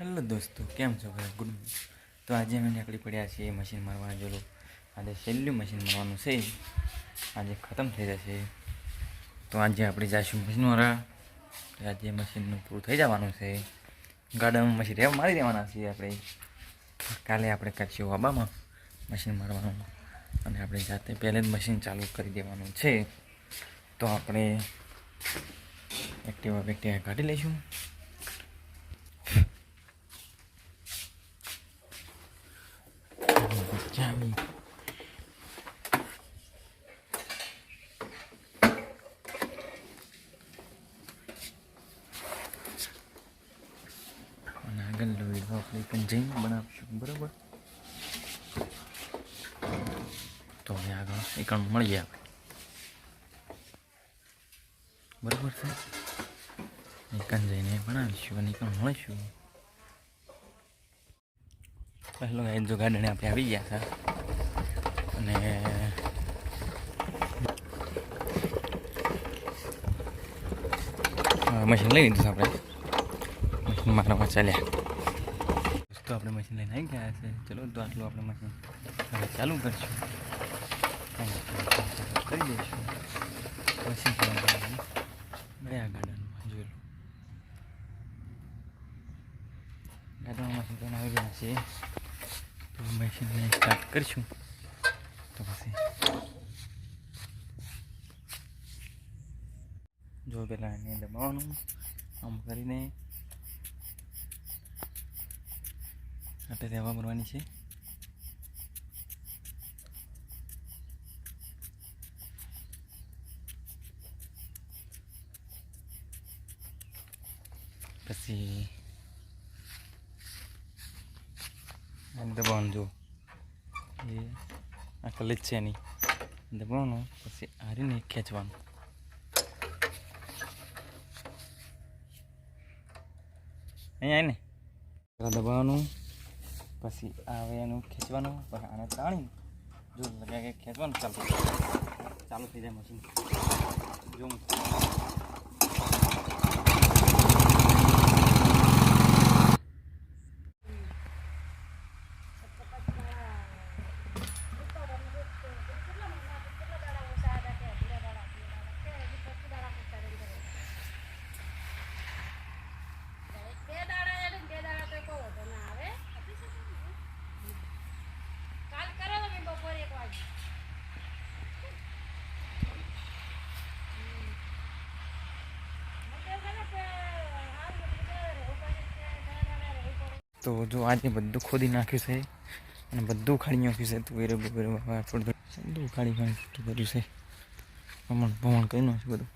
Hello દોસ્તો, કેમ છો ભાઈ ગુડ તો આજે અમે નીકળી પડ્યા છીએ મશીન મારવા જોલો આજે છેલ્લું મશીન મારવાનું છે. આજે ખતમ થઈ જશે. તો આજે આપણે જઈશું મશીન મારવા આજે મશીનનું પૂરું થઈ જવાનું છે. ગાર્ડનમાં મશીન રેવા મારી દેવાના છીએ આપણે. કાલે આપણે કરીશું વાબામાં મશીન મારવાનું. અને આપણે જાતે પહેલે જ મશીન ચાલુ કરી દેવાનું છે. તો આપણે એક્ટિવા બેક્ટિવા કાઢી લઈશું ચાવી અને આગળ લોહી આપણે કંજઈને બનાવીશું, બરાબર? તો હવે આગળ એકણ મળીએ આપણે. બરાબર છે? એકણ જઈને બનાવીશું અને એકણ મળીશું. પહેલો એ જો ગાર્ડને આપણે આવી ગયા હતા. અને મશીન લઈ લીધું આપણે. મશીન મારવા ચાલ્યા. દોસ્તો આપણે મશીન લઈને આવી ગયા છે. ચલો, તો આટલું આપણે મશીન હવે ચાલુ કરશું. કરી દઈશું. મશીન ગયા ગાર્ડનમાં, જોઈ લો. ગાર્ડનમાં મશીન લઈને આવી ગયા છે તો મશીનને સ્ટાર્ટ કરીશું. તો પછી જો પેલા એને દબાવવાનું આમ કરીને આપણે રહેવા ભરવાની છે પછી દબાણ જો એ આ કલેજ છે એની દબાવવાનું પછી હારીને ખેંચવાનું અહીંયા ને દબાવવાનું પછી આવે એનું ખેંચવાનું, પછી આને તાણી જો લગ્યા કે ખેંચવાનું, ચાલુ. ચાલુ થઈ જાય મશીન જો તો જો આજે બધું ખોદી નાખ્યું છે અને બધું ખાડી નાખ્યું છે થોડું થોડું બધું ખાડી ખાડી કર્યું છે. ભમણ ભમણ કરી નાખ્યું બધું.